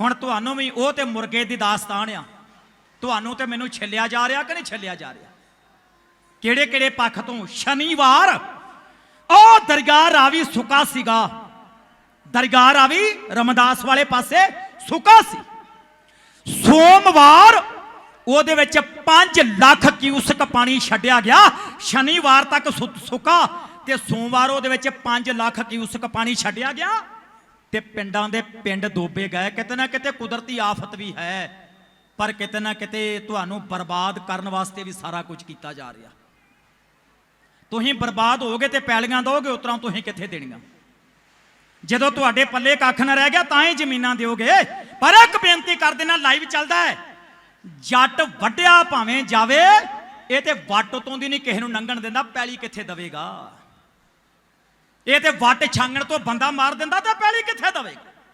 ਹੁਣ ਤੁਹਾਨੂੰ ਵੀ ਉਹ ਤੇ ਮੁਰਗੇ ਦੀ ਦਾਸਤਾਨ ਆ। ਤੁਹਾਨੂੰ ਤੇ ਮੈਨੂੰ ਛੱਲਿਆ ਜਾ ਰਿਹਾ ਕਿ ਨਹੀਂ ਛੱਲਿਆ ਜਾ ਰਿਹਾ? ਕਿਹੜੇ ਕਿਹੜੇ ਪੱਖ ਤੋਂ? ਸ਼ਨੀਵਾਰ, ਉਹ ਦਰਗਾਹ ਰਾਵੀ ਸੁਕਾ ਸੀਗਾ। ਦਰਗਾਹ ਰਾਵੀ ਰਮਦਾਸ ਵਾਲੇ ਪਾਸੇ ਸੁਕਾ ਸੀ। ਸੋਮਵਾਰ ਉਹਦੇ ਵਿੱਚ 5 ਲੱਖ ਕਿਊਸਕ ਪਾਣੀ ਛੱਡਿਆ ਗਿਆ। ਸ਼ਨੀਵਾਰ ਤੱਕ ਸੁ- ਸੁੱਕਾ ਤੇ ਸੋਮਵਾਰ ਉਹਦੇ ਵਿੱਚ 5 ਲੱਖ ਕਿਊਸਕ ਪਾਣੀ ਛੱਡਿਆ ਗਿਆ। ਤੇ ਪਿੰਡਾਂ ਦੇ ਪਿੰਡ ਡੋਬੇ ਗਏ। ਕਿਤੇ ਨਾ ਕਿਤੇ ਕੁਦਰਤੀ ਆਫਤ ਵੀ ਹੈ, ਪਰ ਕਿਤੇ ਨਾ ਕਿਤੇ ਤੁਹਾਨੂੰ ਬਰਬਾਦ ਕਰਨ ਵਾਸਤੇ ਵੀ ਸਾਰਾ ਕੁਝ ਕੀਤਾ ਜਾ ਰਿਹਾ। ਤੁਸੀਂ ਬਰਬਾਦ ਹੋਗੇ ਤੇ ਪੈਲੀਆਂ ਦੋਗੇ ਉਤਰਾਂ ਤੁਸੀਂ ਕਿੱਥੇ ਦੇਣੀਆਂ? ਜਦੋਂ ਤੁਹਾਡੇ ਪੱਲੇ ਕੱਖ ਨਾ ਰਹਿ ਗਿਆ, ਤਾਂ ਹੀ ਜ਼ਮੀਨਾਂ ਦਿਓਗੇ। ਪਰ ਇੱਕ ਬੇਨਤੀ ਕਰ ਦੇਣਾ, ਲਾਈਵ ਚੱਲਦਾ ਹੈ। ਜੱਟ ਵੱਡਿਆ ਭਾਵੇਂ ਜਾਵੇ, ਇਹ ਤੇ ਵੱਟ ਤੋਂ ਦੀ ਨਹੀਂ ਕਿਸੇ ਨੂੰ ਲੰਘਣ ਦਿੰਦਾ, ਪੈਲੀ ਕਿੱਥੇ ਦਵੇਗਾ? ਇਹ ਤੇ ਵੱਟ ਛਾਂਗਣ ਤੋਂ ਬੰਦਾ ਮਾਰ ਦਿੰਦਾ ਤਾਂ ਪਹਿਲੀ ਕਿੱਥੇ ਦਵੇਗਾ?